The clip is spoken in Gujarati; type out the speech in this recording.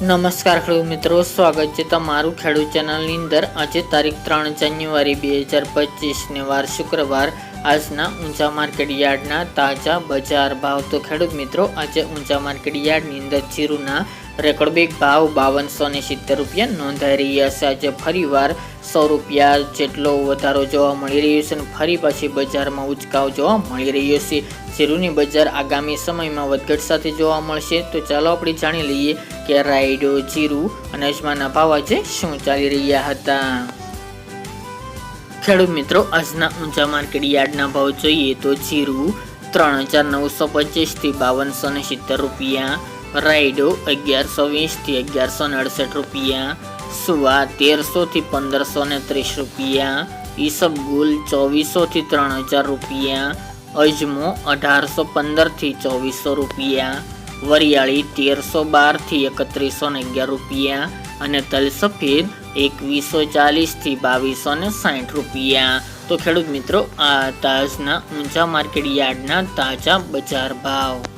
નમસ્કાર ખેડૂત મિત્રો, સ્વાગત છે તમારું ખેડૂત ચેનલની અંદર. આજે તારીખ ત્રણ જાન્યુઆરી બે હજાર પચીસને વાર, શુક્રવાર આજના ઊંચા માર્કેટ યાર્ડના તાજા બજાર ભાવ. તો ખેડૂત મિત્રો, આજે ઊંચા માર્કેટ યાર્ડની અંદર જીરુના રેકોર્ડ ભાવ બાવનસો ને સિત્તેર રૂપિયા નોંધાઈ રહ્યા છે. આજે ફરીવાર સો રૂપિયા જેટલો વધારો જોવા મળી રહ્યો છે અને ફરી પાછી બજારમાં ઉચકાવ જોવા મળી રહ્યો છે. જીરુની બજાર આગામી સમયમાં વધઘટ સાથે જોવા મળશે. તો ચાલો આપણે જાણી લઈએ કે રાયડો, જીરુ અને અજમાના ભાવ આજે શું ચાલી રહ્યા હતા. ખેડૂત મિત્રો, આજના ઊંચા માર્કેટ યાર્ડના ભાવ જોઈએ તો જીરું ત્રણ હજાર નવસો પચીસથી બાવનસો ને સિત્તેર રૂપિયા, રાયડો અગિયારસો વીસથી અગિયારસો ને અડસઠ રૂપિયા, સુવા તેરસોથી પંદરસો ને ત્રીસ રૂપિયા ઈસબગુલ ચોવીસોથી ત્રણ હજાર રૂપિયા, અજમો અઢારસો પંદરથી ચોવીસો રૂપિયા, વરિયાળી તેરસો બારથી એકત્રીસો ને અગિયાર રૂપિયા અને તલ સફેદ એકવીસો ચાલીસથી બાવીસો ને સાઠ રૂપિયા. તો ખેડૂત મિત્રો, આ તાજના ઊંચા માર્કેટ યાર્ડના તાજા બજાર ભાવ.